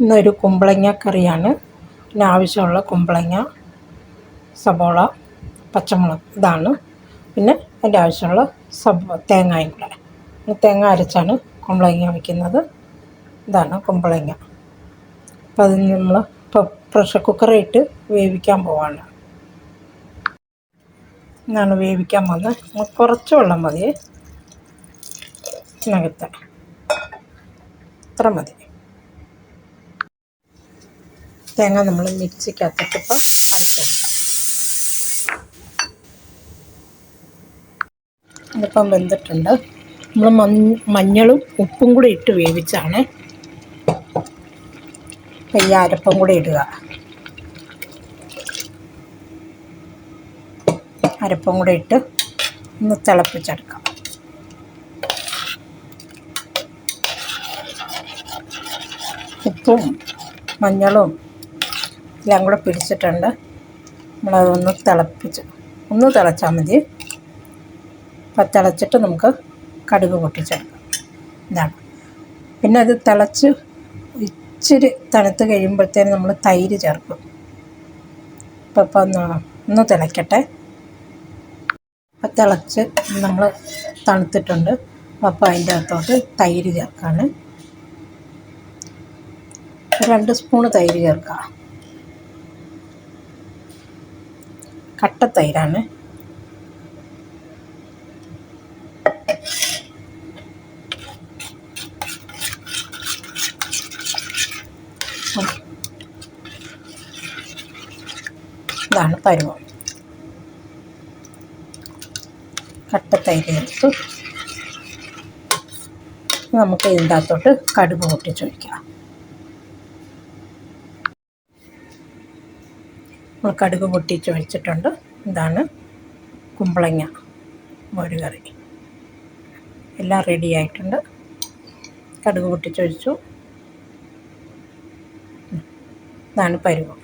ഇന്നൊരു കുമ്പളങ്ങ കറിയാണ്. പിന്നെ ആവശ്യമുള്ള കുമ്പളങ്ങ സബോള പച്ചമുളക് ഇതാണ്. പിന്നെ അതിന്റെ ആവശ്യമുള്ള സബ് തേങ്ങയും കൂടെ. തേങ്ങ അരച്ചാണ് കുമ്പളങ്ങ വയ്ക്കുന്നത്. ഇതാണ് കുമ്പളങ്ങ. അപ്പം അതിന് നമ്മൾ ഇപ്പോൾ പ്രഷർ കുക്കറായിട്ട് വേവിക്കാൻ പോവാണ്. ഇന്നാണ് വേവിക്കാൻ പോകുന്നത് നമുക്ക് കുറച്ച് വെള്ളം മതി. ഇതിനകത്ത്. ഇത്ര മതി. തേങ്ങ നമ്മൾ മിക്സിക്കകത്തിട്ട് അരച്ചെടുക്കാം. ഇതിപ്പം വെന്തിട്ടുണ്ട്. നമ്മൾ മഞ്ഞളും ഉപ്പും കൂടി ഇട്ട് വേവിച്ചാണ് ഈ അരപ്പം കൂടി ഇടുക. അരപ്പം കൂടി ഇട്ട് ഒന്ന് തിളപ്പിച്ചെടുക്കാം. ഉപ്പും മഞ്ഞളും എല്ലാം കൂടെ പിടിച്ചിട്ടുണ്ട്. നമ്മളതൊന്ന് തിളപ്പിച്ച് ഒന്ന് തിളച്ചാൽ മതി. അപ്പം തിളച്ചിട്ട് നമുക്ക് കടുക് പൊട്ടിച്ചെടുക്കാം. ഇതാണ്. പിന്നെ അത് തിളച്ച് ഇച്ചിരി തണുത്ത് കഴിയുമ്പോഴത്തേനും നമ്മൾ തൈര് ചേർക്കും. അപ്പം ഇപ്പം ഒന്ന് ഒന്ന് തിളയ്ക്കട്ടെ അപ്പം തിളച്ച് നമ്മൾ തണുത്തിട്ടുണ്ട്. അപ്പോൾ അതിന്റെ അകത്തോട്ട് തൈര് ചേർക്കാണ്. രണ്ട് സ്പൂണ് തൈര് ചേർക്കുക കട്ട തൈരാണ്. ഇതാണ് പരുവം. കട്ടത്തൈര് ചേർത്തു നമുക്ക് ഇതിന്റെ അകത്തോട്ട് കടുക് പൊട്ടിച്ചൊഴിക്കാം കടുക് പൊട്ടിച്ചൊഴിച്ചിട്ടുണ്ട് ഇതാണ് കുമ്പളങ്ങ മോര് കറി എല്ലാം റെഡി ആയിട്ടുണ്ട്. കടുക് പൊട്ടിച്ച് വെച്ചു. ഇതാണ് പരുവം.